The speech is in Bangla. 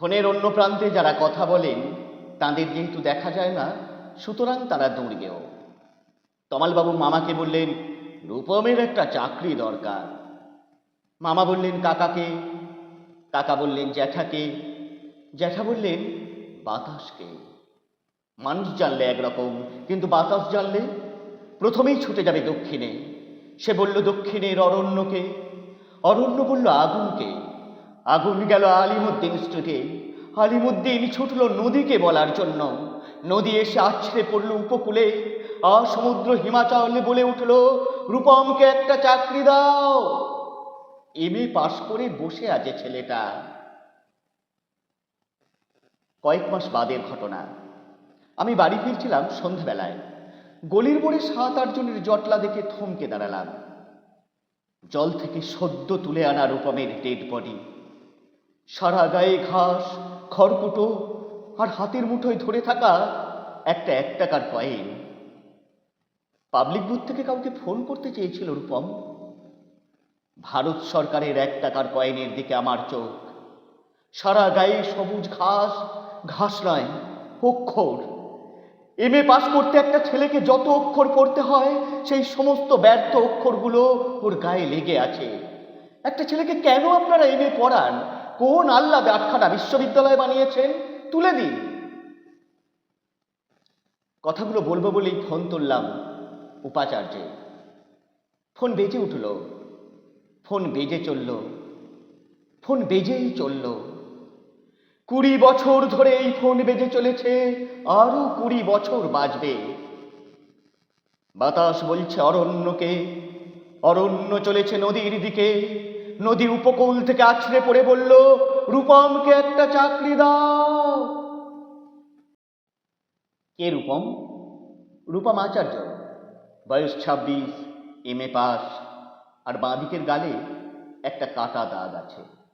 ফোনের অন্য প্রান্তে যারা কথা বলেন, তাদের যেহেতু দেখা যায় না, সুতরাং তারা দৌড়বেও তমালবাবু মামাকে বললেন, রূপমের একটা চাকরি দরকার। মামা বললেন, কাকাকে? কাকা বললেন, জ্যাঠাকে। জ্যাঠা বললেন, বাতাসকে। মানুষ জানলে একরকম, কিন্তু বাতাস জানলে প্রথমেই ছুটে যাবে দক্ষিণে। সে বলল, দক্ষিণের অরণ্যকে। অরণ্য বলল, আগুনকে। আগুন গেল আলিমুদ্দিন স্ট্রিটে আলিমুদ্দিন ছুটল নদীকে বলার জন্য। নদী এসে আছড়ে পড়ল উপকূলে। আর সমুদ্র হিমাচলে বলে উঠল, রূপমকে একটা চাকরি দাও। এম এ পাশ করে বসে আছে ছেলেটা। কয়েক মাস বাদের ঘটনা। আমি বাড়ি ফিরছিলাম সন্ধ্যাবেলায় গলির মোড়ে সাত আট জনের জটলা দেখে থমকে দাঁড়ালাম। জল থেকে সদ্য তুলে আনা রূপমের ডেড বডি। সারা গায়ে ঘাস, খড়কুটো আর হাতের মুঠোয় ধরে থাকা একটা এক টাকার কয়েন। পাবলিক বুথ থেকে কাউকে ফোন করতে চেয়েছিল রূপম। ভারত সরকারের এক টাকার কয়েনের দিকে আমার চোখ। সারা গায়ে সবুজ ঘাস ঘাস নয়, অক্ষর। এম এ পাশ করতে একটা ছেলেকে যত অক্ষর পড়তে হয়, সেই সমস্ত ব্যর্থ অক্ষরগুলো ওর গায়ে লেগে আছে। একটা ছেলেকে কেন আপনারা এম এ পড়ান? কোন আল্লাহ আটখানা বিশ্ববিদ্যালয় বানিয়েছেন? তুলে দিন। কথাগুলো বলব বলেই ফোন তুললাম উপাচার্যে। ফোন বেজে উঠল। ফোন বেজে চলল। ফোন বেজেই চলল। কুড়ি বছর ধরে এই ফোন বেজে চলেছে, আরও কুড়ি বছর বাজবে। বাতাস বলছে অরণ্যকে, অরণ্য চলেছে নদীর দিকে। নদী উপকূল থেকে আছড়ে পড়ে বলল, রূপমকে একটা চাকরি দাও। কে রূপম? রূপম আচার্য। বয়স ছাব্বিশ, এম এ পাস আর বাঁদিকের গালে একটা কাটা দাগ আছে।